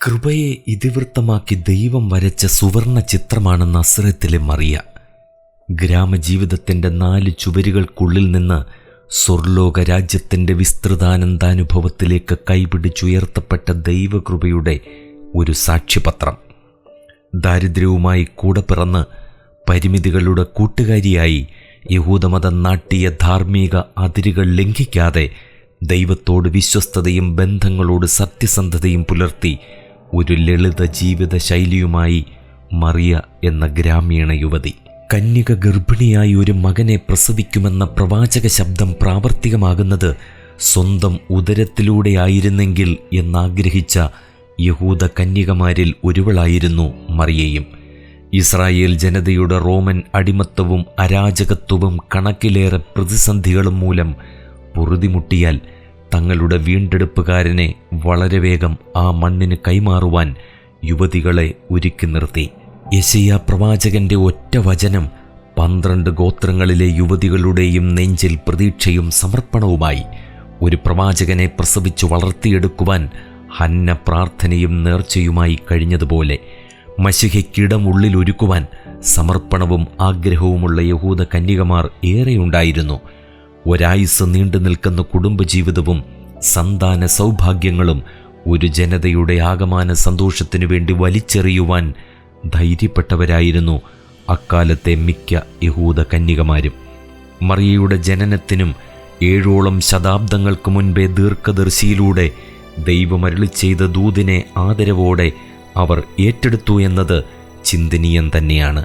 കൃപയെ ഇതിവൃത്തമാക്കി ദൈവം വരച്ച സുവർണ ചിത്രമാണ് നസ്രത്തിലെ മറിയ. ഗ്രാമജീവിതത്തിന്റെ നാല് ചുവരുകൾക്കുള്ളിൽ നിന്ന് സ്വർലോക രാജ്യത്തിന്റെ വിസ്തൃതാനന്ദാനുഭവത്തിലേക്ക് കൈപിടിച്ചുയർത്തപ്പെട്ട ദൈവകൃപയുടെ ഒരു സാക്ഷ്യപത്രം. ദാരിദ്ര്യവുമായി കൂടെ പിറന്ന് പരിമിതികളുടെ കൂട്ടുകാരിയായി യഹൂദമത നാട്ടിയ ധാർമ്മിക അതിരുകൾ ലംഘിക്കാതെ ദൈവത്തോട് വിശ്വസ്തതയും ബന്ധങ്ങളോട് സത്യസന്ധതയും പുലർത്തി ഒരു ലളിത ജീവിത ശൈലിയുമായി മറിയ എന്ന ഗ്രാമീണ യുവതി. കന്യക ഗർഭിണിയായി ഒരു മകനെ പ്രസവിക്കുമെന്ന പ്രവാചക ശബ്ദം പ്രാവർത്തികമാകുന്നത് സ്വന്തം ഉദരത്തിലൂടെയായിരുന്നെങ്കിൽ എന്നാഗ്രഹിച്ച യഹൂദ കന്യകമാരിൽ ഒരുവളായിരുന്നു മറിയയും. ഇസ്രായേൽ ജനതയുടെ റോമൻ അടിമത്തവും അരാജകത്വവും കണക്കിലേറെ പ്രതിസന്ധികളും മൂലം പൊറുതിമുട്ടിയാൽ തങ്ങളുടെ വീണ്ടെടുപ്പുകാരനെ വളരെ വേഗം ആ മണ്ണിന് കൈമാറുവാൻ യുവതികളെ ഒരുക്കി നിർത്തി. യശയ്യ പ്രവാചകന്റെ ഒറ്റ വചനം പന്ത്രണ്ട് ഗോത്രങ്ങളിലെ യുവതികളുടെയും നെഞ്ചിൽ പ്രതീക്ഷയും സമർപ്പണവുമായി. ഒരു പ്രവാചകനെ പ്രസവിച്ചു വളർത്തിയെടുക്കുവാൻ ഹന്ന പ്രാർത്ഥനയും നേർച്ചയുമായി കഴിഞ്ഞതുപോലെ മഷിഹയ്ക്കിടം ഉള്ളിലൊരുക്കുവാൻ സമർപ്പണവും ആഗ്രഹവുമുള്ള യഹൂദ കന്യകമാർ ഏറെയുണ്ടായിരുന്നു. ഒരായുസ് നീണ്ടു നിൽക്കുന്ന കുടുംബജീവിതവും സന്താന സൗഭാഗ്യങ്ങളും ഒരു ജനതയുടെ ആകമാന സന്തോഷത്തിനു വേണ്ടി വലിച്ചെറിയുവാൻ ധൈര്യപ്പെട്ടവരായിരുന്നു അക്കാലത്തെ മിക്ക യഹൂദ കന്യകമാരും. മറിയയുടെ ജനനത്തിനും ഏഴോളം ശതാബ്ദങ്ങൾക്ക് മുൻപേ ദീർഘദർശിയിലൂടെ ദൈവമരളി ചെയ്ത ദൂതിനെ ആദരവോടെ അവർ ഏറ്റെടുത്തു എന്നത് ചിന്തനീയം തന്നെയാണ്.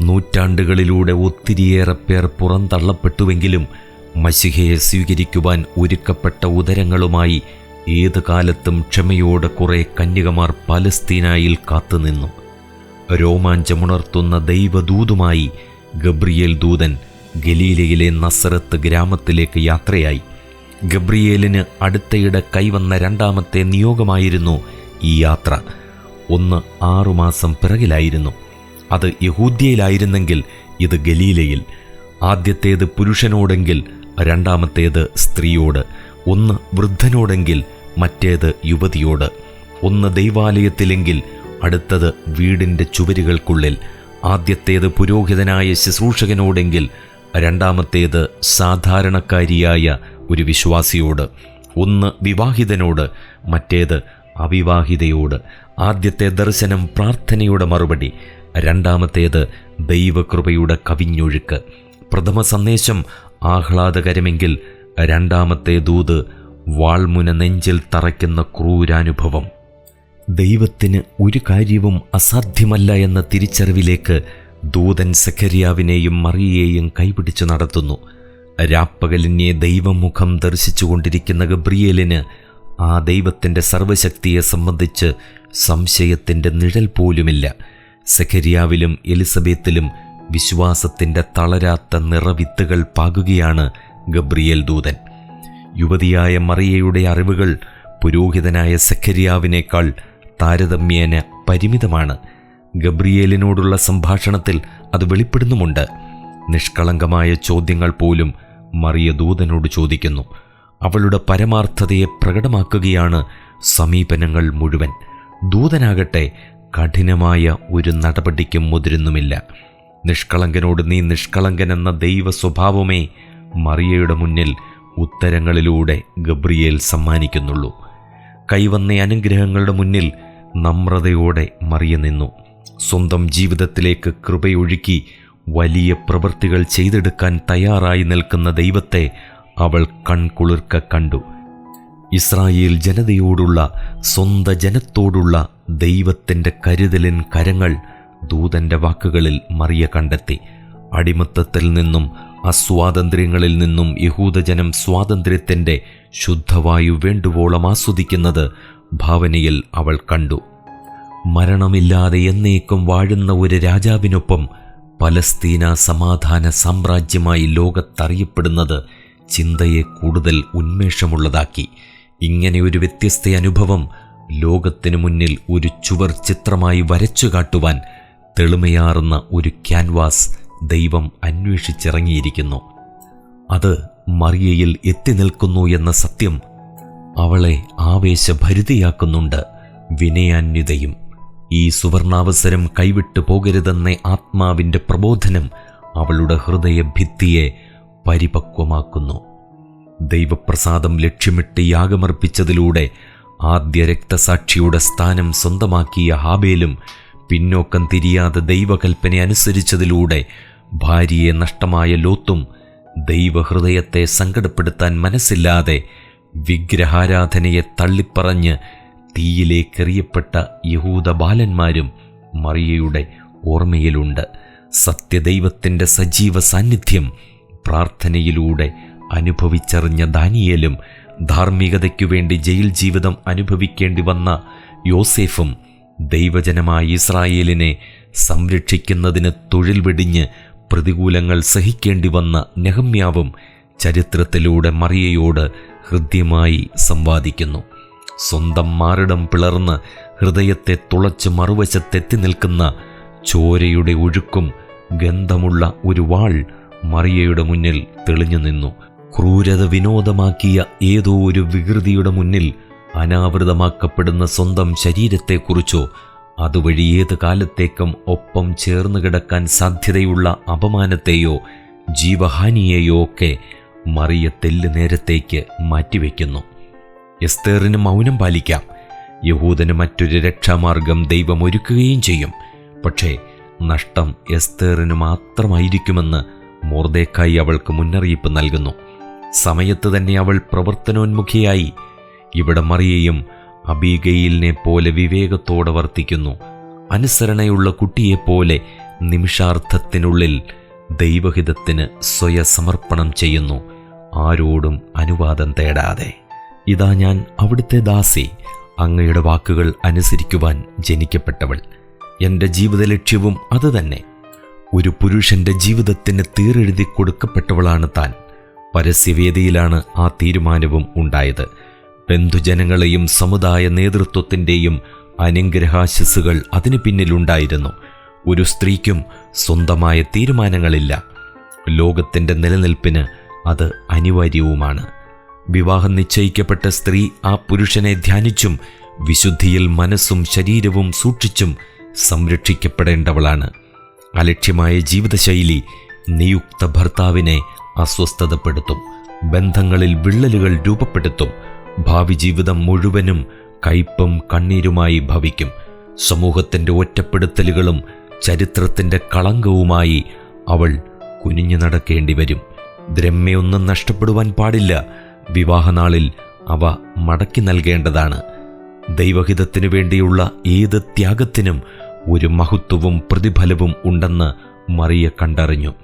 നൂറ്റാണ്ടുകളിലൂടെ ഒത്തിരിയേറെ പേർ പുറന്തള്ളപ്പെട്ടുവെങ്കിലും മഷിഹയെ സ്വീകരിക്കുവാൻ ഒരുക്കപ്പെട്ട ഉദരങ്ങളുമായി ഏത് കാലത്തും ക്ഷമയോടെ കുറേ കന്യകമാർ പലസ്തീനായിൽ കാത്തുനിന്നു. രോമാഞ്ചമുണർത്തുന്ന ദൈവദൂതുമായി ഗബ്രിയേൽ ദൂതൻ ഗലീലയിലെ നസറത്ത് ഗ്രാമത്തിലേക്ക് യാത്രയായി. ഗബ്രിയേലിന് അടുത്തയിടെ കൈവന്ന രണ്ടാമത്തെ നിയോഗമായിരുന്നു ഈ യാത്ര. ഒന്ന് ആറുമാസം പിറകിലായിരുന്നു. അത് യഹൂദ്യയിലായിരുന്നെങ്കിൽ ഇത് ഗലീലയിൽ. ആദ്യത്തേത് പുരുഷനോടെങ്കിൽ രണ്ടാമത്തേത് സ്ത്രീയോട് ഒന്ന് വൃദ്ധനോടെങ്കിൽ മറ്റേത് യുവതിയോട് ഒന്ന് ദൈവാലയത്തിലെങ്കിൽ അടുത്തത് വീടിന്റെ ചുവരുകൾക്കുള്ളിൽ ആദ്യത്തേത് പുരോഹിതനായ ശുശ്രൂഷകനോടെങ്കിൽ രണ്ടാമത്തേത് സാധാരണക്കാരിയായ ഒരു വിശ്വാസിയോട് ഒന്ന് വിവാഹിതനോട് മറ്റേത് അവിവാഹിതയോട് ആദ്യത്തെ ദർശനം പ്രാർത്ഥനയുടെ മറുപടി രണ്ടാമത്തേത് ദൈവകൃപയുടെ കവിഞ്ഞൊഴുക്ക് പ്രഥമ സന്ദേശം ആഹ്ലാദകരമെങ്കിൽ രണ്ടാമത്തെ ദൂത് വാൾമുന നെഞ്ചിൽ തറയ്ക്കുന്ന ക്രൂരാനുഭവം. ദൈവത്തിന് ഒരു കാര്യവും അസാധ്യമല്ല എന്ന തിരിച്ചറിവിലേക്ക് ദൂതൻ സഖരിയാവിനെയും മറിയേയും കൈപിടിച്ചു നടത്തുന്നു. രാപ്പകലിനെ ദൈവമുഖം ദർശിച്ചുകൊണ്ടിരിക്കുന്ന ഗബ്രിയേലിന് ആ ദൈവത്തിന്റെ സർവശക്തിയെ സംബന്ധിച്ച് സംശയത്തിന്റെ നിഴൽ പോലുമില്ല. സഖരിയാവിലും എലിസബത്തിലും വിശ്വാസത്തിന്റെ തളരാത്ത നിറവിത്തുകൾ പാകുകയാണ് ഗബ്രിയേൽ ദൂതൻ. യുവതിയായ മറിയയുടെ അറിവുകൾ പുരോഹിതനായ സഖരിയാവിനേക്കാൾ താരതമ്യേന പരിമിതമാണ്. ഗബ്രിയേലിനോടുള്ള സംഭാഷണത്തിൽ അത് വെളിപ്പെടുന്നുമുണ്ട്. നിഷ്കളങ്കമായ ചോദ്യങ്ങൾ പോലും മറിയ ദൂതനോട് ചോദിക്കുന്നു. അവളുടെ പരമാർത്ഥതയെ പ്രകടമാക്കുകയാണ് സമീപനങ്ങൾ മുഴുവൻ. ദൂതനാകട്ടെ കഠിനമായ ഒരു നടപടിക്കും മുതിരുന്നുമില്ല. നിഷ്കളങ്കനോട് നീ നിഷ്കളങ്കനെന്ന ദൈവ സ്വഭാവമേ മറിയയുടെ മുന്നിൽ ഉത്തരങ്ങളിലൂടെ ഗബ്രിയേൽ സമ്മാനിക്കുന്നുള്ളൂ. കൈവന്ന അനുഗ്രഹങ്ങളുടെ മുന്നിൽ നമ്രതയോടെ മറിയ നിന്നു. സ്വന്തം ജീവിതത്തിലേക്ക് കൃപയൊഴുക്കി വലിയ പ്രവൃത്തികൾ ചെയ്തെടുക്കാൻ തയ്യാറായി നിൽക്കുന്ന ദൈവത്തെ അവൾ കൺകുളിർക്ക കണ്ടു. ഇസ്രായേൽ ജനതയോടുള്ള സ്വന്ത ജനത്തോടുള്ള ദൈവത്തിന്റെ കരുതലിൻ കരങ്ങൾ ദൂതന്റെ വാക്കുകളിൽ മറിയ കണ്ടെത്തി. അടിമത്തത്തിൽ നിന്നും അസ്വാതന്ത്ര്യങ്ങളിൽ നിന്നും യഹൂദജനം സ്വാതന്ത്ര്യത്തിന്റെ ശുദ്ധവായു വേണ്ടുവോളം ആസ്വദിക്കുന്നത് ഭാവനയിൽ അവൾ കണ്ടു. മരണമില്ലാതെ എന്നേക്കും വാഴുന്ന ഒരു രാജാവിനൊപ്പം പലസ്തീന സമാധാന സാമ്രാജ്യമായി ലോകത്തറിയപ്പെടുന്നത് ചിന്തയെ കൂടുതൽ ഉന്മേഷമുള്ളതാക്കി. ഇങ്ങനെ ഒരു വ്യത്യസ്ത അനുഭവം ലോകത്തിനു മുന്നിൽ ഒരു ചുവർ ചിത്രമായി വരച്ചു കാട്ടുവാൻ തെളിമയാർന്ന ഒരു ക്യാൻവാസ് ദൈവം അന്വേഷിച്ചിറങ്ങിയിരിക്കുന്നു. അത് മറിയയിൽ എത്തി നിൽക്കുന്നു എന്ന സത്യം അവളെ ആവേശഭരിതയാക്കുന്നുണ്ട് വിനയാന്യതയും ഈ സുവർണാവസരം കൈവിട്ടു പോകരുതെന്ന ആത്മാവിന്റെ പ്രബോധനം അവളുടെ ഹൃദയഭിത്തിയെ പരിപക്വമാക്കുന്നു. ദൈവപ്രസാദം ലക്ഷ്യമിട്ട് യാഗമർപ്പിച്ചതിലൂടെ ആദ്യ രക്തസാക്ഷിയുടെ സ്ഥാനം സ്വന്തമാക്കിയ ഹാബേലും പിന്നോക്കം തിരിയാതെ ദൈവകൽപ്പന അനുസരിച്ചതിലൂടെ ഭാര്യയെ നഷ്ടമായ ലോത്തും ദൈവഹൃദയത്തെ സങ്കടപ്പെടുത്താൻ മനസ്സില്ലാതെ വിഗ്രഹാരാധനയെ തള്ളിപ്പറഞ്ഞ് തീയിലേക്കെറിയപ്പെട്ട യഹൂദ ബാലന്മാരും മറിയയുടെ ഓർമ്മയിലുണ്ട്. സത്യദൈവത്തിന്റെ സജീവ സാന്നിധ്യം പ്രാർത്ഥനയിലൂടെ അനുഭവിച്ചറിഞ്ഞ ദാനിയേലും ധാർമ്മികതയ്ക്കു വേണ്ടി ജയിൽ ജീവിതം അനുഭവിക്കേണ്ടി വന്ന യോസേഫും ദൈവജനമായ ഇസ്രായേലിനെ സംരക്ഷിക്കുന്നതിന് തൊഴിൽ വെടിഞ്ഞ് പ്രതികൂലങ്ങൾ സഹിക്കേണ്ടി വന്ന നെഹമ്യാവും ചരിത്രത്തിലൂടെ മറിയയോട് ഹൃദ്യമായി സംവാദിക്കുന്നു. സ്വന്തം മാറിടം പിളർന്ന് ഹൃദയത്തെ തുളച്ച് മറുവശത്തെത്തി നിൽക്കുന്ന ചോരയുടെ ഒഴുക്കും ഗന്ധമുള്ള ഒരു വാൾ മറിയയുടെ മുന്നിൽ തെളിഞ്ഞു നിന്നു. ക്രൂരത വിനോദമാക്കിയ ഏതോ ഒരു വികൃതിയുടെ മുന്നിൽ അനാവൃതമാക്കപ്പെടുന്ന സ്വന്തം ശരീരത്തെക്കുറിച്ചോ അതുവഴി ഏത് കാലത്തേക്കും ഒപ്പം ചേർന്ന് കിടക്കാൻ സാധ്യതയുള്ള അപമാനത്തെയോ ജീവഹാനിയെയോ ഒക്കെ മറിയ തെല്ല് നേരത്തേക്ക് മാറ്റിവെക്കുന്നു. എസ്തേറിന് മൗനം പാലിക്കാം. യഹൂദന് മറ്റൊരു രക്ഷാമാർഗം ദൈവം ഒരുക്കുകയും ചെയ്യും. പക്ഷേ നഷ്ടം എസ്തേറിന് മാത്രമായിരിക്കുമെന്ന് മോർദേക്കായി അവൾക്ക് മുന്നറിയിപ്പ് നൽകുന്നു. സമയത്ത് തന്നെ അവൾ പ്രവർത്തനോന്മുഖിയായി ഇവിടെ മറിയയും അബീഗയിലിനെ പോലെ വിവേകത്തോടെ വർത്തിക്കുന്നു. അനുസരണയുള്ള കുട്ടിയെപ്പോലെ നിമിഷാർത്ഥത്തിനുള്ളിൽ ദൈവഹിതത്തിന് സ്വയസമർപ്പണം ചെയ്യുന്നു. ആരോടും അനുവാദം തേടാതെ. ഇതാ ഞാൻ അവിടുത്തെ ദാസി. അങ്ങയുടെ വാക്കുകൾ അനുസരിക്കുവാൻ ജനിക്കപ്പെട്ടവൾ. എന്റെ ജീവിത ലക്ഷ്യവും അതുതന്നെ. ഒരു പുരുഷന്റെ ജീവിതത്തിന് തീരെഴുതി കൊടുക്കപ്പെട്ടവളാണ് താൻ. പരസ്യവേദിയിലാണ് ആ തീരുമാനവും ഉണ്ടായത്. ബന്ധുജനങ്ങളെയും സമുദായ നേതൃത്വത്തിന്റെയും അനുഗ്രഹാശസ്സുകൾ അതിനു പിന്നിലുണ്ടായിരുന്നു. ഒരു സ്ത്രീക്കും സ്വന്തമായ തീരുമാനങ്ങളില്ല. ലോകത്തിന്റെ നിലനിൽപ്പിന് അത് അനിവാര്യവുമാണ്. വിവാഹം നിശ്ചയിക്കപ്പെട്ട സ്ത്രീ ആ പുരുഷനെ ധ്യാനിച്ചും വിശുദ്ധിയിൽ മനസ്സും ശരീരവും സൂക്ഷിച്ചും സംരക്ഷിക്കപ്പെടേണ്ടവളാണ്. അലക്ഷ്യമായ ജീവിതശൈലി നിയുക്ത ഭർത്താവിനെ അസ്വസ്ഥതപ്പെടുത്തും ബന്ധങ്ങളിൽ വിള്ളലുകൾ രൂപപ്പെടുത്തും ഭാവി ജീവിതം മുഴുവനും കയ്പും കണ്ണീരുമായി ഭവിക്കും. സമൂഹത്തിന്റെ ഒറ്റപ്പെടുത്തലുകളും ചരിത്രത്തിന്റെ കളങ്കവുമായി അവൾ കുനിഞ്ഞു നടക്കേണ്ടി വരും. ദ്രമ്യൊന്നും നഷ്ടപ്പെടുവാൻ പാടില്ല. വിവാഹനാളിൽ അവ മടക്കി നൽകേണ്ടതാണ്. ദൈവഹിതത്തിനു വേണ്ടിയുള്ള ഏത് ത്യാഗത്തിനും ഒരു മഹത്വവും പ്രതിഫലവും ഉണ്ടെന്ന് മറിയ കണ്ടറിഞ്ഞു.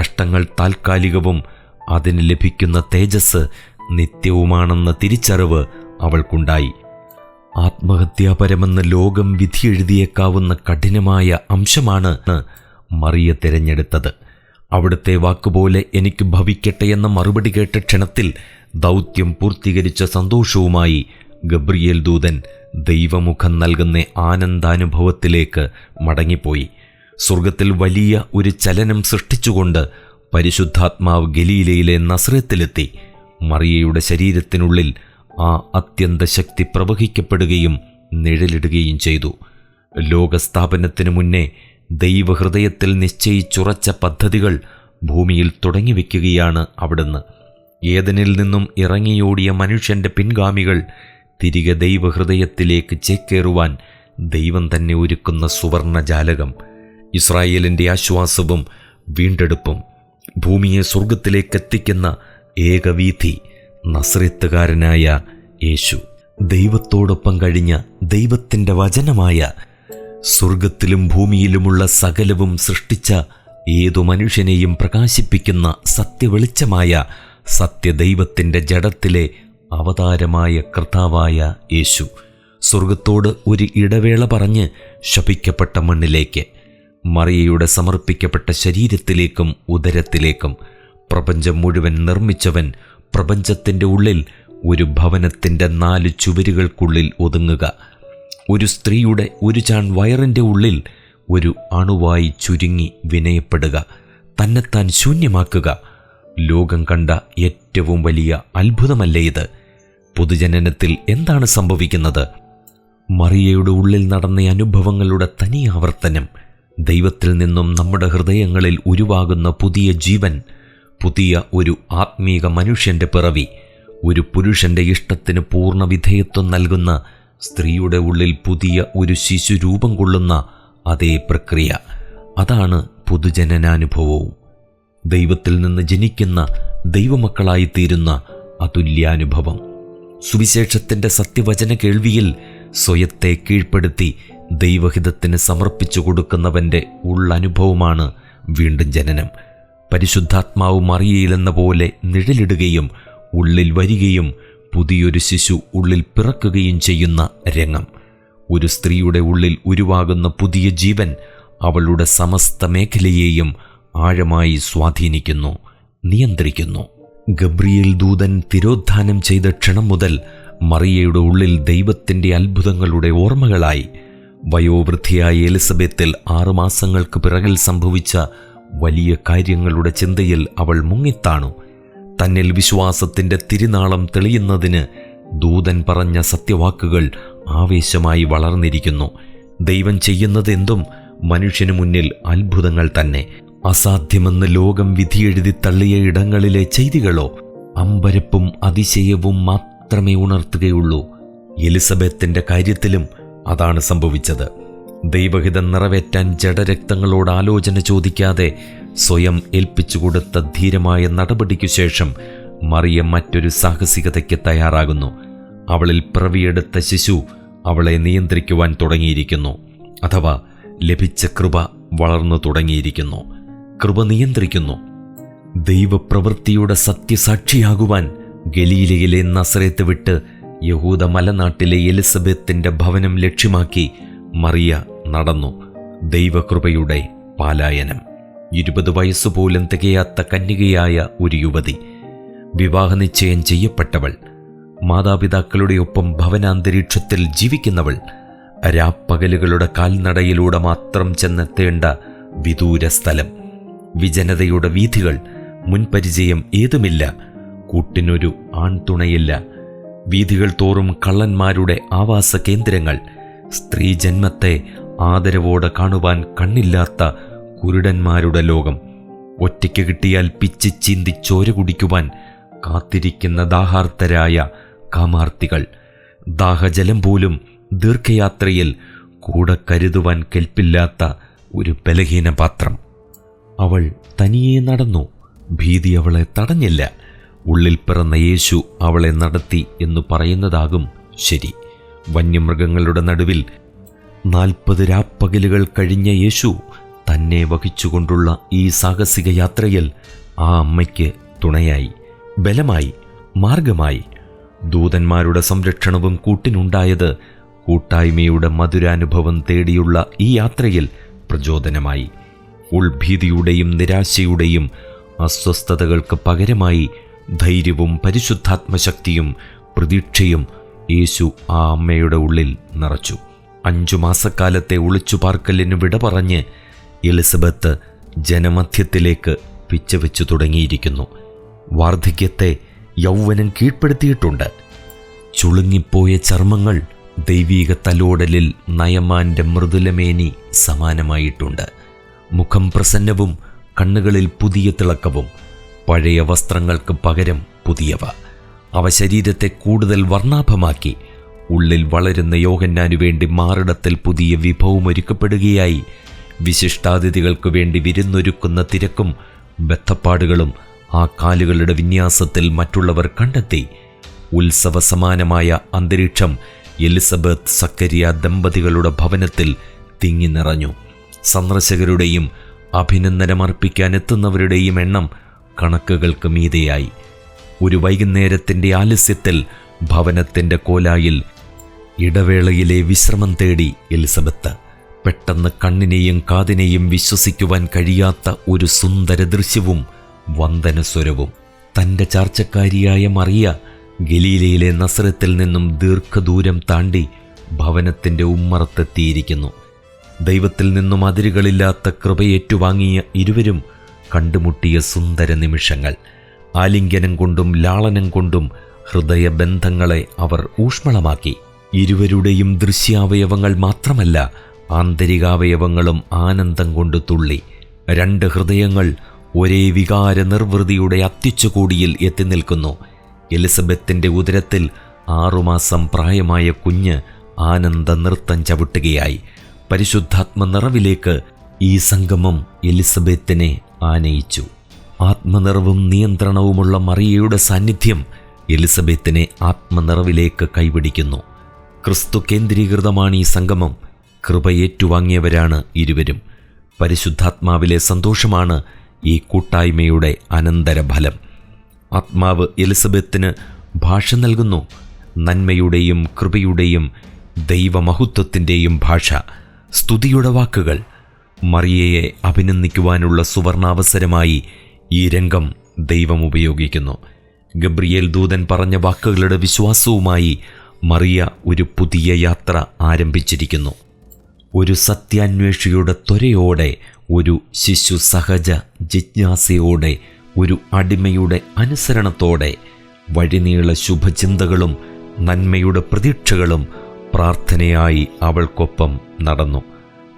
കഷ്ടങ്ങൾ താൽക്കാലികവും അതിന് ലഭിക്കുന്ന തേജസ് നിത്യവുമാണെന്ന തിരിച്ചറിവ് അവൾക്കുണ്ടായി. ആത്മഹത്യാപരമെന്ന് ലോകം വിധിയെഴുതിയേക്കാവുന്ന കഠിനമായ അംശമാണ് മറിയ തിരഞ്ഞെടുത്തത്. അവിടുത്തെ വാക്കുപോലെ എനിക്ക് ഭവിക്കട്ടെ എന്ന മറുപടി കേട്ട ക്ഷണത്തിൽ ദൗത്യം പൂർത്തീകരിച്ച സന്തോഷവുമായി ഗബ്രിയേൽ ദൂതൻ ദൈവമുഖം നൽകുന്ന ആനന്ദാനുഭവത്തിലേക്ക് മടങ്ങിപ്പോയി. സ്വർഗത്തിൽ വലിയ ഒരു ചലനം സൃഷ്ടിച്ചുകൊണ്ട് പരിശുദ്ധാത്മാവ് ഗലീലയിലെ നസ്രത്തിലെത്തി. മറിയയുടെ ശരീരത്തിനുള്ളിൽ ആ അത്യന്ത ശക്തി പ്രവഹിക്കപ്പെടുകയും നിഴലിടുകയും ചെയ്തു. ലോകസ്ഥാപനത്തിനു മുന്നേ ദൈവഹൃദയത്തിൽ നിശ്ചയിച്ചുറച്ച പദ്ധതികൾ ഭൂമിയിൽ തുടങ്ങിവെക്കുകയാണ് അവിടുന്ന്. ഏതനിൽ നിന്നും ഇറങ്ങിയോടിയ മനുഷ്യന്റെ പിൻഗാമികൾ തിരികെ ദൈവഹൃദയത്തിലേക്ക് ചേക്കേറുവാൻ ദൈവം തന്നെ ഒരുക്കുന്ന സുവർണജാലകം ഇസ്രായേലിന്റെ ആശ്വാസവും വീണ്ടെടുപ്പും ഭൂമിയെ സ്വർഗത്തിലേക്ക് എത്തിക്കുന്ന ഏകവീഥി നസ്രത്തുകാരനായ യേശു. ദൈവത്തോടൊപ്പം കഴിഞ്ഞ ദൈവത്തിന്റെ വചനമായ സ്വർഗത്തിലും ഭൂമിയിലുമുള്ള സകലവും സൃഷ്ടിച്ച ഏതു മനുഷ്യനെയും പ്രകാശിപ്പിക്കുന്ന സത്യവെളിച്ചമായ സത്യദൈവത്തിന്റെ ജഡത്തിലെ അവതാരമായ കർത്താവായ യേശു സ്വർഗത്തോട് ഒരു ഇടവേള പറഞ്ഞ് ശപിക്കപ്പെട്ട മണ്ണിലേക്ക് മറിയയുടെ സമർപ്പിക്കപ്പെട്ട ശരീരത്തിലേക്കും ഉദരത്തിലേക്കും പ്രപഞ്ചം മുഴുവൻ നിർമ്മിച്ചവൻ പ്രപഞ്ചത്തിന്റെ ഉള്ളിൽ ഒരു ഭവനത്തിന്റെ നാല് ചുവരുകൾക്കുള്ളിൽ ഒതുങ്ങുക. ഒരു സ്ത്രീയുടെ ഒരു ചാൺ വയറിന്റെ ഉള്ളിൽ ഒരു അണുവായി ചുരുങ്ങി വിനയപ്പെടുക. തന്നെത്താൻ ശൂന്യമാക്കുക. ലോകം കണ്ട ഏറ്റവും വലിയ അത്ഭുതമല്ലേ ഇത്? പൊതുജനനത്തിൽ എന്താണ് സംഭവിക്കുന്നത്? മറിയയുടെ ഉള്ളിൽ നടന്ന അനുഭവങ്ങളുടെ തനി ആവർത്തനം ദൈവത്തിൽ നിന്നും നമ്മുടെ ഹൃദയങ്ങളിൽ ഉരുവാകുന്ന പുതിയ ജീവൻ പുതിയ ഒരു ആത്മീക മനുഷ്യന്റെ പിറവി ഒരു പുരുഷന്റെ ഇഷ്ടത്തിന് പൂർണ വിധേയത്വം നൽകുന്ന സ്ത്രീയുടെ ഉള്ളിൽ പുതിയ ഒരു ശിശു രൂപം കൊള്ളുന്ന അതേ പ്രക്രിയ. അതാണ് പൊതുജനനാനുഭവവും. ദൈവത്തിൽ നിന്ന് ജനിക്കുന്ന ദൈവമക്കളായിത്തീരുന്ന അതുല്യാനുഭവം. സുവിശേഷത്തിന്റെ സത്യവചന കേൾവിയിൽ സ്വയത്തെ കീഴ്പ്പെടുത്തി ദൈവഹിതത്തിന് സമർപ്പിച്ചു കൊടുക്കുന്നവന്റെ ഉള്ളനുഭവമാണ് വീണ്ടും ജനനം. പരിശുദ്ധാത്മാവ് മറിയയിലെന്ന പോലെ നിഴലിടുകയും ഉള്ളിൽ വരികയും പുതിയൊരു ശിശു ഉള്ളിൽ പിറക്കുകയും ചെയ്യുന്ന രംഗം. ഒരു സ്ത്രീയുടെ ഉള്ളിൽ ഉരുവാകുന്ന പുതിയ ജീവൻ അവളുടെ സമസ്ത മേഖലയെയും ആഴമായി സ്വാധീനിക്കുന്നു നിയന്ത്രിക്കുന്നു. ഗബ്രിയേൽ ദൂതൻ തിരോദ്ധാനം ചെയ്ത ക്ഷണം മുതൽ മറിയയുടെ ഉള്ളിൽ ദൈവത്തിന്റെ അത്ഭുതങ്ങളുടെ ഓർമ്മകളായി. വയോവൃദ്ധിയായ എലിസബത്തിൽ ആറുമാസങ്ങൾക്ക് പിറകിൽ സംഭവിച്ച വലിയ കാര്യങ്ങളുടെ ചിന്തയിൽ അവൾ മുങ്ങിത്താണു. തന്നിൽ വിശ്വാസത്തിന്റെ തിരുനാളം തെളിയുന്നതിന് ദൂതൻ പറഞ്ഞ സത്യവാക്കുകൾ ആവേശമായി വളർന്നിരിക്കുന്നു. ദൈവം ചെയ്യുന്നതെന്തും മനുഷ്യനു മുന്നിൽ അത്ഭുതങ്ങൾ തന്നെ. അസാധ്യമെന്ന് ലോകം വിധിയെഴുതി തള്ളിയ ഇടങ്ങളിലെ ചെയ്തികളോ അമ്പരപ്പും അതിശയവും മാത്രമേ ഉണർത്തുകയുള്ളൂ. എലിസബത്തിന്റെ കാര്യത്തിലും അതാണ് സംഭവിച്ചത്. ദൈവഹിതം നിറവേറ്റാൻ ജഡരക്തങ്ങളോട് ആലോചന ചോദിക്കാതെ സ്വയം ഏൽപ്പിച്ചു കൊടുത്ത ധീരമായ നടപടിക്കു ശേഷം മറിയ മറ്റൊരു സാഹസികതയ്ക്ക് തയ്യാറാകുന്നു. അവളിൽ പ്രവിയെടുത്ത ശിശു അവളെ നിയന്ത്രിക്കുവാൻ തുടങ്ങിയിരിക്കുന്നു. അഥവാ ലഭിച്ച കൃപ വളർന്നു തുടങ്ങിയിരിക്കുന്നു. കൃപ നിയന്ത്രിക്കുന്നു. ദൈവപ്രവൃത്തിയുടെ സത്യസാക്ഷിയാകുവാൻ ഗലീലയിലെ നസറേത്ത് വിട്ട് യഹൂദ മലനാട്ടിലെ എലിസബത്തിന്റെ ഭവനം ലക്ഷ്യമാക്കി മറിയ നടന്നു. ദൈവകൃപയുടെ പാലായനം. ഇരുപത് വയസ്സുപോലും തികയാത്ത കന്യകയായ ഒരു യുവതി. വിവാഹനിശ്ചയം ചെയ്യപ്പെട്ടവൾ. മാതാപിതാക്കളുടെ ഒപ്പം ഭവനാന്തരീക്ഷത്തിൽ ജീവിക്കുന്നവൾ. രാപ്പകലുകളുടെ കാൽനടയിലൂടെ മാത്രം ചെന്നെത്തേണ്ട വിദൂര സ്ഥലം. വിജനതയുടെ വീഥികൾ. മുൻപരിചയം ഏതുമില്ല. കൂട്ടിനൊരു ആൺതുണയില്ല. വീഥികൾ തോറും കള്ളന്മാരുടെ ആവാസ കേന്ദ്രങ്ങൾ. സ്ത്രീ ജന്മത്തെ ആദരവോടെ കാണുവാൻ കണ്ണില്ലാത്ത കുരുടന്മാരുടെ ലോകം. ഒറ്റയ്ക്ക് കിട്ടിയാൽ പിച്ചി ചീന്തി ചോര കുടിക്കുവാൻ കാത്തിരിക്കുന്ന ദാഹാർത്തരായ കാമാർത്തികൾ. ദാഹജലം പോലും ദീർഘയാത്രയിൽ കൂടെ കരുതുവാൻ കെൽപ്പില്ലാത്ത ഒരു ബലഹീന പാത്രം. അവൾ തനിയെ നടന്നു. ഭീതി അവളെ തടഞ്ഞില്ല. ഉള്ളിൽ പിറന്ന യേശു അവളെ നടത്തി എന്ന് പറയുന്നതാകും ശരി. വന്യമൃഗങ്ങളുടെ നടുവിൽ നാൽപ്പത് രാപ്പകലുകൾ കഴിഞ്ഞ യേശു തന്നെ വഹിച്ചുകൊണ്ടുള്ള ഈ സാഹസിക യാത്രയിൽ ആ അമ്മയ്ക്ക് തുണയായി ബലമായി മാർഗമായി ദൂതന്മാരുടെ സംരക്ഷണവും കൂട്ടിനുണ്ടായത് കൂട്ടായ്മയുടെ മധുരാനുഭവം തേടിയുള്ള ഈ യാത്രയിൽ പ്രചോദനമായി. ഉൾഭീതിയുടെയും നിരാശയുടെയും അസ്വസ്ഥതകൾക്ക് പകരമായി ധൈര്യവും പരിശുദ്ധാത്മശക്തിയും പ്രതീക്ഷയും യേശു ആ അമ്മയുടെ ഉള്ളിൽ നിറച്ചു. അഞ്ചു മാസക്കാലത്തെ ഒളിച്ചുപാർക്കലിന് വിട പറഞ്ഞ് എലിസബത്ത് ജനമധ്യത്തിലേക്ക് പിച്ചവെച്ചു തുടങ്ങിയിരിക്കുന്നു. വാർദ്ധക്യത്തെ യൗവനം കീഴ്പ്പെടുത്തിയിട്ടുണ്ട്. ചുളുങ്ങിപ്പോയ ചർമ്മങ്ങൾ ദൈവീക തലോടലിൽ നയമാന്റെ മൃദുലമേനി സമാനമായിട്ടുണ്ട്. മുഖം പ്രസന്നവും കണ്ണുകളിൽ പുതിയ തിളക്കവും പഴയ വസ്ത്രങ്ങൾക്ക് പകരം പുതിയവ. അവ ശരീരത്തെ കൂടുതൽ വർണാഭമാക്കി ഉള്ളിൽ വളരുന്ന യോഹന്നാനു വേണ്ടി മാറിടത്തിൽ പുതിയ വിഭവം ഒരുക്കപ്പെടുകയായി. വിശിഷ്ടാതിഥികൾക്ക് വേണ്ടി വിരുന്നൊരുക്കുന്ന തിരക്കും ബദ്ധപ്പാടുകളും ആ കാലുകളുടെ വിന്യാസത്തിൽ മറ്റുള്ളവർ കണ്ടെത്തി. ഉത്സവ സമാനമായ അന്തരീക്ഷം എലിസബത്ത് സക്കരിയ ദമ്പതികളുടെ ഭവനത്തിൽ തിങ്ങി നിറഞ്ഞു. സന്ദർശകരുടെയും അഭിനന്ദനമർപ്പിക്കാൻ എത്തുന്നവരുടെയും എണ്ണം കണക്കുകൾക്ക് മീതെയായി. ഒരു വൈകുന്നേരത്തിന്റെ ആലസ്യത്തിൽ ഭവനത്തിന്റെ കോലായിൽ ഇടവേളയിലെ വിശ്രമം തേടി എലിസബത്ത്. പെട്ടെന്ന് കണ്ണിനെയും കാതിനെയും വിശ്വസിക്കുവാൻ കഴിയാത്ത ഒരു സുന്ദര ദൃശ്യവും വന്ദനസ്വരവും. തന്റെ ചാർച്ചക്കാരിയായ മറിയ ഗലീലയിലെ നസ്രത്തിൽ നിന്നും ദീർഘദൂരം താണ്ടി ഭവനത്തിന്റെ ഉമ്മറത്തെത്തിയിരിക്കുന്നു. ദൈവത്തിൽ നിന്നും അതിരുകളില്ലാത്ത കൃപയേറ്റുവാങ്ങിയ ഇരുവരും കണ്ടുമുട്ടിയ സുന്ദര നിമിഷങ്ങൾ. ആലിംഗനം കൊണ്ടും ലാളനം കൊണ്ടും ഹൃദയബന്ധങ്ങളെ അവർ ഊഷ്മളമാക്കി. ഇരുവരുടെയും ദൃശ്യാവയവങ്ങൾ മാത്രമല്ല ആന്തരികാവയവങ്ങളും ആനന്ദം കൊണ്ട് തുള്ളി. രണ്ട് ഹൃദയങ്ങൾ ഒരേ വികാര നിർവൃതിയുടെ അത്യുച്ചകൂടിയിൽ എത്തി നിൽക്കുന്നു. എലിസബത്തിന്റെ ഉദരത്തിൽ ആറുമാസം പ്രായമായ കുഞ്ഞ് ആനന്ദ നൃത്തം ചവിട്ടുകയായി. പരിശുദ്ധാത്മ നിറവിലേക്ക് ഈ സംഗമം എലിസബത്തിനെ ആനയിച്ചു. ആത്മനിറവും നിയന്ത്രണവുമുള്ള മറിയയുടെ സാന്നിധ്യം എലിസബത്തിനെ ആത്മനിറവിലേക്ക് കൈപിടിക്കുന്നു. ക്രിസ്തു കേന്ദ്രീകൃതമാണ് ഈ സംഗമം. കൃപയേറ്റുവാങ്ങിയവരാണ് ഇരുവരും. പരിശുദ്ധാത്മാവിലെ സന്തോഷമാണ് ഈ കൂട്ടായ്മയുടെ അനന്തരഫലം. ആത്മാവ് എലിസബത്തിന് ഭാഷ നൽകുന്നു. നന്മയുടെയും കൃപയുടെയും ദൈവമഹത്വത്തിന്റെയും ഭാഷ. സ്തുതിയുടെ വാക്കുകൾ. മറിയയെ അഭിനന്ദിക്കുവാനുള്ള സുവർണാവസരമായി ഈ രംഗം ദൈവം ഉപയോഗിക്കുന്നു. ഗബ്രിയേൽ ദൂതൻ പറഞ്ഞ വാക്കുകളുടെ വിശ്വാസവുമായി മറിയ ഒരു പുതിയ യാത്ര ആരംഭിച്ചിരിക്കുന്നു. ഒരു സത്യാന്വേഷിയുടെ ത്വരയോടെ ഒരു ശിശു സഹജ ജിജ്ഞാസയോടെ ഒരു അടിമയുടെ അനുസരണത്തോടെ വഴിനീള ശുഭചിന്തകളും നന്മയുടെ പ്രതീക്ഷകളും പ്രാർത്ഥനയായി അവൾക്കൊപ്പം നടന്നു.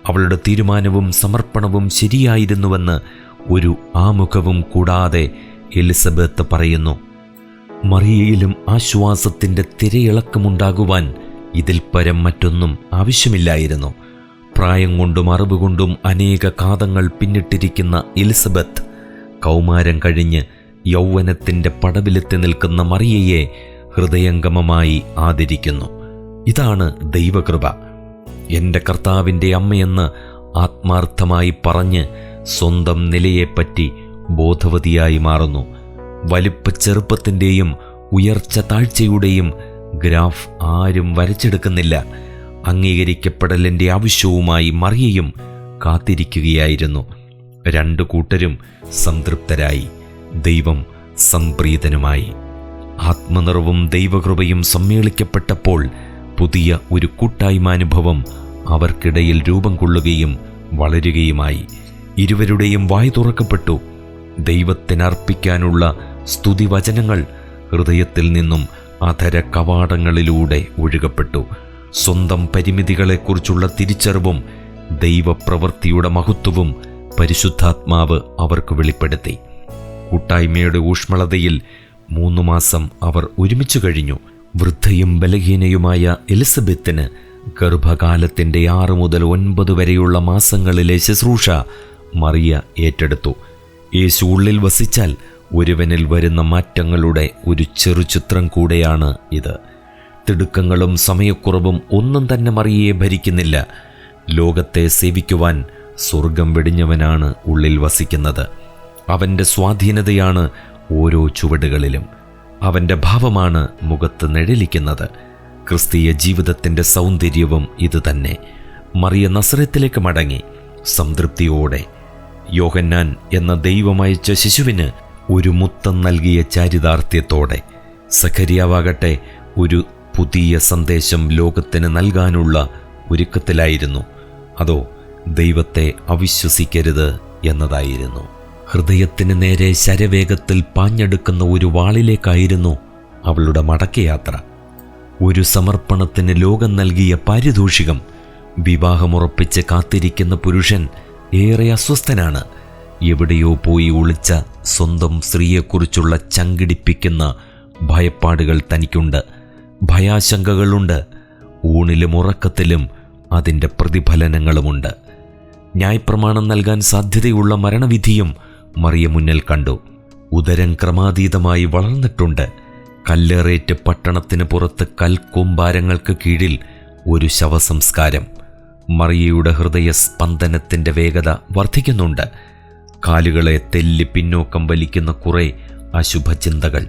അവളുടെ തീരുമാനവും സമർപ്പണവും ശരിയായിരുന്നുവെന്ന് ഒരു ആമുഖവും കൂടാതെ എലിസബത്ത് പറയുന്നു. മറിയയിലും ആശ്വാസത്തിന്റെ തിരയിളക്കമുണ്ടാകുവാൻ ഇതിൽ പരം മറ്റൊന്നും ആവശ്യമില്ലായിരുന്നു. പ്രായം കൊണ്ടും അറിവ് കൊണ്ടും അനേക കാതങ്ങൾ പിന്നിട്ടിരിക്കുന്ന എലിസബത്ത് കൗമാരം കഴിഞ്ഞ് യൗവനത്തിന്റെ പടവിലെത്തി നിൽക്കുന്ന മറിയയെ ഹൃദയംഗമമായി ആദരിക്കുന്നു. ഇതാണ് ദൈവകൃപ. എന്റെ കർത്താവിന്റെ അമ്മയെന്ന് ആത്മാർത്ഥമായി പറഞ്ഞ് സ്വന്തം നിലയെപ്പറ്റി ബോധവതിയായി മാറുന്നു. വലിപ്പ ചെറുപ്പത്തിന്റെയും ഉയർച്ച താഴ്ചയുടെയും ഗ്രാഫ് ആരും വരച്ചെടുക്കുന്നില്ല. അംഗീകരിക്കപ്പെടലിന്റെ ആവശ്യവുമായി മറിയയും കാത്തിരിക്കുകയായിരുന്നു. രണ്ടു കൂട്ടരും സംതൃപ്തരായി. ദൈവം സംപ്രീതനുമായി. ആത്മനിറവും ദൈവകൃപയും സമ്മേളിക്കപ്പെട്ടപ്പോൾ പുതിയ ഒരു കൂട്ടായ്മ അനുഭവം അവർക്കിടയിൽ രൂപം കൊള്ളുകയും വളരുകയുമായി. ഇരുവരുടെയും വായു തുറക്കപ്പെട്ടു. ദൈവത്തിനർപ്പിക്കാനുള്ള സ്തുതിവചനങ്ങൾ ഹൃദയത്തിൽ നിന്നും അധര കവാടങ്ങളിലൂടെ ഒഴുകപ്പെട്ടു. സ്വന്തം പരിമിതികളെക്കുറിച്ചുള്ള തിരിച്ചറിവും ദൈവപ്രവൃത്തിയുടെ മഹത്വവും പരിശുദ്ധാത്മാവ് അവർക്ക് വെളിപ്പെടുത്തി. കൂട്ടായ്മയുടെ ഊഷ്മളതയിൽ മൂന്നു മാസം അവർ ഒരുമിച്ചു കഴിഞ്ഞു. വൃദ്ധയും ബലഹീനയുമായ എലിസബത്തിന് ഗർഭകാലത്തിന്റെ ആറ് മുതൽ ഒൻപത് വരെയുള്ള മാസങ്ങളിലെ ശുശ്രൂഷ മറിയ ഏറ്റെടുത്തു. യേശു ഉള്ളിൽ വസിച്ചാൽ ഒരുവനിൽ വരുന്ന മാറ്റങ്ങളുടെ ഒരു ചെറുചിത്രം കൂടെയാണ് ഇത്. തിടുക്കങ്ങളും സമയക്കുറവും ഒന്നും തന്നെ മറിയേ ഭരിക്കുന്നില്ല. ലോകത്തെ സേവിക്കുവാൻ സ്വർഗം വെടിഞ്ഞവനാണ് ഉള്ളിൽ വസിക്കുന്നത്. അവന്റെ സ്വാധീനതയാണ് ഓരോ ചുവടുകളിലും. അവന്റെ ഭാവമാണ് മുഖത്ത് നിഴലിക്കുന്നത്. ക്രിസ്തീയ ജീവിതത്തിന്റെ സൗന്ദര്യവും ഇതുതന്നെ മറിയ നസ്രത്തിലേക്ക് മടങ്ങി. സംതൃപ്തിയോടെ. യോഹന്നാൻ എന്ന ദൈവമയച്ച ശിശുവിന് ഒരു മുത്തം നൽകിയ ചാരിതാർത്ഥ്യത്തോടെ. സഖരിയാവാകട്ടെ ഒരു പുതിയ സന്ദേശം ലോകത്തിന് നൽകാനുള്ള ഒരുക്കത്തിലായിരുന്നു. അതോ ദൈവത്തെ അവിശ്വസിക്കരുത് എന്നതായിരുന്നു. ഹൃദയത്തിന് നേരെ ശരവേഗത്തിൽ പാഞ്ഞെടുക്കുന്ന ഒരു വാളിലേക്കായിരുന്നു അവളുടെ മടക്കയാത്ര. ഒരു സമർപ്പണത്തിന് ലോകം നൽകിയ പാരിതോഷികം വിവാഹമുറപ്പിച്ച് കാത്തിരിക്കുന്ന പുരുഷൻ ഏറെ അസ്വസ്ഥനാണ്. എവിടെയോ പോയി ഒളിച്ച സ്വന്തം സ്ത്രീയെക്കുറിച്ചുള്ള ചങ്കിടിപ്പിക്കുന്ന ഭയപ്പാടുകൾ തനിക്കുണ്ട്. ഭയാശങ്കകളുണ്ട്. ഊണിലും ഉറക്കത്തിലും അതിന്റെ പ്രതിഫലനങ്ങളുമുണ്ട്. ന്യായപ്രമാണം നൽകാൻ സാധ്യതയുള്ള മരണവിധിയും മറിയ മുന്നിൽ കണ്ടു. ഉദരം ക്രമാതീതമായി വളർന്നിട്ടുണ്ട്. കല്ലേറേറ്റ് പട്ടണത്തിന് പുറത്ത് കൽക്കൂമ്പാരങ്ങൾക്ക് കീഴിൽ ഒരു ശവസംസ്കാരം. മറിയയുടെ ഹൃദയ സ്പന്ദനത്തിന്റെ വേഗത വർദ്ധിക്കുന്നുണ്ട്. കാലുകളെ തെല്ലി പിന്നോക്കം വലിക്കുന്ന കുറെ അശുഭചിന്തകൾ.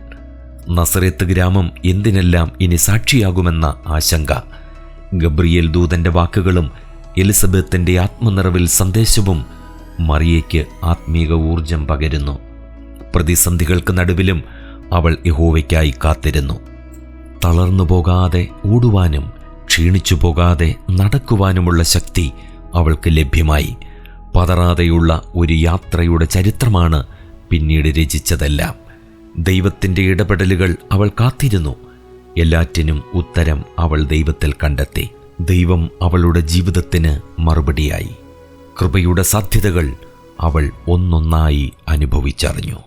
നസറേത്ത് ഗ്രാമം എന്തിനെല്ലാം ഇനി സാക്ഷിയാകുമെന്ന ആശങ്ക. ഗബ്രിയേൽ ദൂതന്റെ വാക്കുകളും എലിസബത്തിന്റെ ആത്മനിറവിൽ സന്ദേശവും മറിയയ്ക്ക് ആത്മീക ഊർജം പകരുന്നു. പ്രതിസന്ധികൾക്ക് നടുവിലും അവൾ യഹോവയ്ക്കായി കാത്തിരുന്നു. തളർന്നു പോകാതെ ഓടുവാനും ക്ഷീണിച്ചു പോകാതെ നടക്കുവാനുമുള്ള ശക്തി അവൾക്ക് ലഭ്യമായി. പതറാതെയുള്ള ഒരു യാത്രയുടെ ചരിത്രമാണ് പിന്നീട് രചിച്ചതെല്ലാം. ദൈവത്തിന്റെ ഇടപെടലുകൾ അവൾ കാത്തിരുന്നു. എല്ലാറ്റിനും ഉത്തരം അവൾ ദൈവത്തിൽ കണ്ടെത്തി. ദൈവം അവളുടെ ജീവിതത്തിന് മറുപടിയായി. കൃപയുടെ സാധ്യതകൾ അവൾ ഒന്നൊന്നായി അനുഭവിച്ചറിഞ്ഞു.